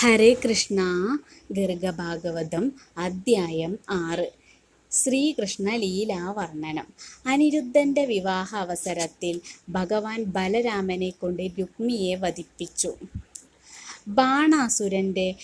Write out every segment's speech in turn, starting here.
ഹരേ കൃഷ്ണ ഗർഗഭാഗവതം അദ്ധ്യായം ആറ്. ശ്രീകൃഷ്ണ ലീലാവർണനം അനിരുദ്ധന്റെ വിവാഹ അവസരത്തിൽ ഭഗവാൻ ബലരാമനെ കൊണ്ട് രുക്മിയെ വധിപ്പിച്ചു. ബാണാസുരന്റെ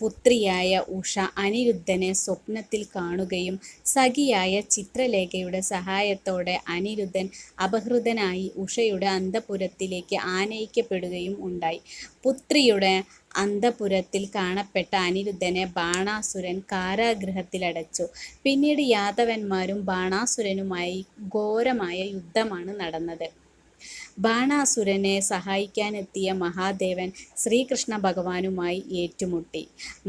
പുത്രിയായ ഉഷ അനിരുദ്ധനെ സ്വപ്നത്തിൽ കാണുകയും സഖിയായ ചിത്രലേഖയുടെ സഹായത്തോടെ അനിരുദ്ധൻ അപഹൃതനായി ഉഷയുടെ അന്തപുരത്തിലേക്ക് ആനയിക്കപ്പെടുകയും ഉണ്ടായി. പുത്രിയുടെ അന്തഃപുരത്തിൽ കാണപ്പെട്ട അനിരുദ്ധനെ ബാണാസുരൻ കാരാഗൃഹത്തിലടച്ചു. പിന്നീട് യാദവന്മാരും ബാണാസുരനുമായി ഘോരമായ യുദ്ധമാണ് നടന്നത്. ബാണാസുരനെ സഹായിക്കാനെത്തിയ മഹാദേവൻ ശ്രീകൃഷ്ണ ഭഗവാനുമായി ഏറ്റുമുട്ടി.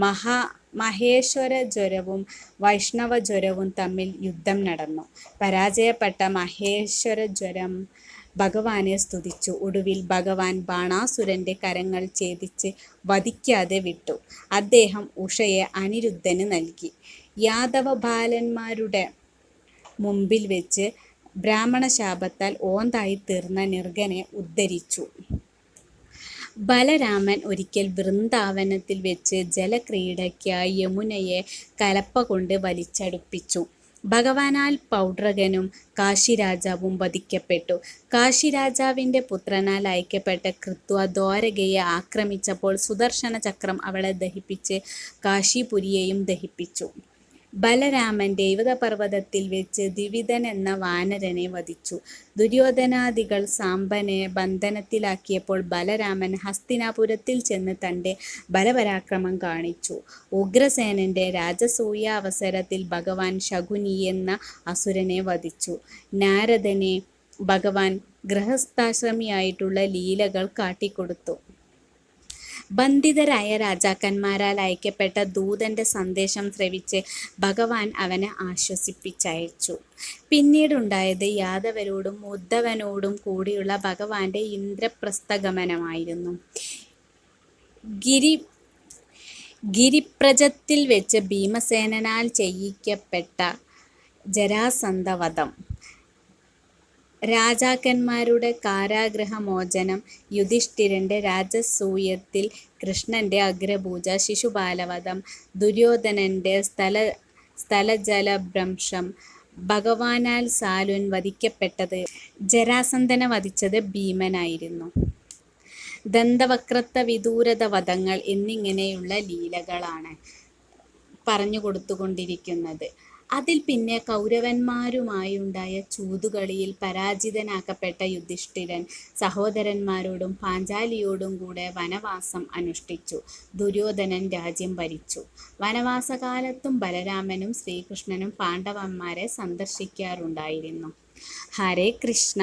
മഹാ മഹേശ്വര ജ്വരവും വൈഷ്ണവ ജ്വരവും തമ്മിൽ യുദ്ധം നടന്നു. പരാജയപ്പെട്ട മഹേശ്വര ജ്വരം ഭഗവാനെ സ്തുതിച്ചു. ഒടുവിൽ ഭഗവാൻ ബാണാസുരന്റെ കരങ്ങൾ ഛേദിച്ച് വധിക്കാതെ വിട്ടു. അദ്ദേഹം ഉഷയെ അനിരുദ്ധന് നൽകി. യാദവ ബാലന്മാരുടെ മുമ്പിൽ വെച്ച് ബ്രാഹ്മണ ശാപത്താൽ ഓന്തായി തീർന്ന നിർഗനെ ഉദ്ധരിച്ചു. ബലരാമൻ ഒരിക്കൽ വൃന്ദാവനത്തിൽ വെച്ച് ജലക്രീഡയ്ക്കായി യമുനയെ കലപ്പ കൊണ്ട് വലിച്ചടുപ്പിച്ചു. ഭഗവാനാൽ പൗഡ്രകനും കാശിരാജാവും വധിക്കപ്പെട്ടു. കാശിരാജാവിന്റെ പുത്രനാൽ അയക്കപ്പെട്ട കൃത്വ ദ്വാരകയെ ആക്രമിച്ചപ്പോൾ സുദർശന ചക്രം അവളെ ദഹിപ്പിച്ച് കാശിപുരിയെയും ദഹിപ്പിച്ചു. ബലരാമൻ പർവതത്തിൽ വെച്ച് ദ്വിവിധൻ എന്ന വാനരനെ വധിച്ചു. ദുര്യോധനാദികൾ സാമ്പനെ ബന്ധനത്തിലാക്കിയപ്പോൾ ബലരാമൻ ഹസ്തിനാപുരത്തിൽ ചെന്ന് തന്റെ ബലപരാക്രമം കാണിച്ചു. ഉഗ്രസേനന്റെ രാജസൂയ അവസരത്തിൽ ഭഗവാൻ ശകുനി എന്ന അസുരനെ വധിച്ചു. നാരദനെ ഭഗവാൻ ഗൃഹസ്ഥാശ്രമിയായിട്ടുള്ള ലീലകൾ കാട്ടിക്കൊടുത്തു. ബന്ധിതരായ രാജാക്കന്മാരാൽ അയക്കപ്പെട്ട ദൂതന്റെ സന്ദേശം ശ്രവിച്ച് ഭഗവാൻ അവനെ ആശ്വസിപ്പിച്ചയച്ചു. പിന്നീടുണ്ടായത് യാദവരോടും ഉദ്ധവനോടും കൂടിയുള്ള ഭഗവാന്റെ ഇന്ദ്രപ്രസ്ഥഗമനമായിരുന്നു. ഗിരി ഗിരിപ്രജത്തിൽ വെച്ച് ഭീമസേനാൽ ചെയ്യിക്കപ്പെട്ട ജരാസന്ധവധം. രാജാക്കന്മാരുടെ കാരാഗ്രഹമോചനം യുധിഷ്ഠിരന്റെ രാജസൂയത്തിൽ കൃഷ്ണന്റെ അഗ്രപൂജ ശിശുപാലവധം ദുര്യോധനന്റെ സ്ഥല സ്ഥലജലഭ്രംശം ഭഗവാനാൽ സാലുൻ വധിക്കപ്പെട്ടത് ജരാസന്ധനെ വധിച്ചത് ഭീമനായിരുന്നു. ദന്തവക്രത്ത വിദൂരത വധങ്ങൾ എന്നിങ്ങനെയുള്ള ലീലകളാണ് പറഞ്ഞു കൊടുത്തുകൊണ്ടിരിക്കുന്നത് അതിൽ പിന്നെ കൗരവന്മാരുമായുണ്ടായ ചൂതുകളിയിൽ പരാജിതനാക്കപ്പെട്ട യുധിഷ്ഠിരൻ സഹോദരന്മാരോടും പാഞ്ചാലിയോടും കൂടെ വനവാസം അനുഷ്ഠിച്ചു. ദുര്യോധനൻ രാജ്യം ഭരിച്ചു. വനവാസകാലത്തും ബലരാമനും ശ്രീകൃഷ്ണനും പാണ്ഡവന്മാരെ സന്ദർശിക്കാറുണ്ടായിരുന്നു. ഹരേ കൃഷ്ണ!